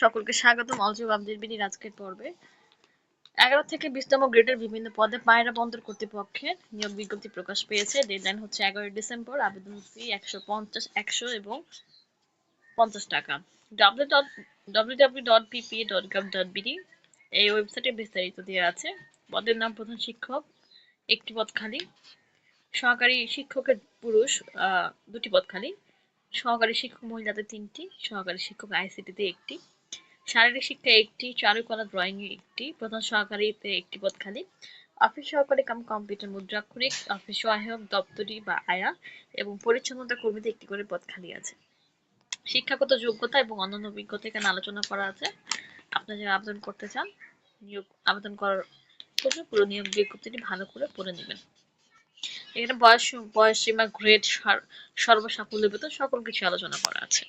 সকলকে স্বাগতম। অলজব আব্দুল বিনির আজকের পর্বে। এগারো থেকে বিশতম গ্রেডের বিভিন্ন পদে পায়রা বন্দর কর্তৃপক্ষের নিয়োগ বিজ্ঞপ্তি প্রকাশ পেয়েছে। ডেডলাইন হচ্ছে এগারোই ডিসেম্বর। আবেদন ফি একশো পঞ্চাশ, একশো এবং পঞ্চাশ টাকা। W dot W W dot PPA dot gov dot BD এই ওয়েবসাইটে বিস্তারিত দেওয়া আছে। পদের নাম প্রধান শিক্ষক, একটি পদ খালি। সহকারী শিক্ষকের পুরুষ দুটি পদ খালি। সহকারী শিক্ষক মহিলাদের তিনটি, সহকারী শিক্ষক আইসিটিতে একটি। শারীরিক শিক্ষা একটি চারুকলা ড্রয়িং একটি, প্রধান সহকারীতে একটি পদ খালি অফিস সহকারী কাম কম্পিউটার মুদ্রাক্ষরিক অফিস সহায়ক, দপ্তরি বা আয়া এবং পরিচ্ছন্নতা কর্মীতে একটি করে পদ খালি আছে। শিক্ষাগত যোগ্যতা এবং অন্যান্য অভিজ্ঞতা এখানে আলোচনা করা আছে। আপনি যারা আবেদন করতে চান, নিয়োগ, আবেদন করার পূর্বে পুরো নিয়োগ বিজ্ঞপ্তিটি ভালো করে পড়ে নেবেন। এখানে বয়স বয়স সীমা গ্রেড সর্বসাকুল্য বেতন সকল কিছু আলোচনা করা আছে।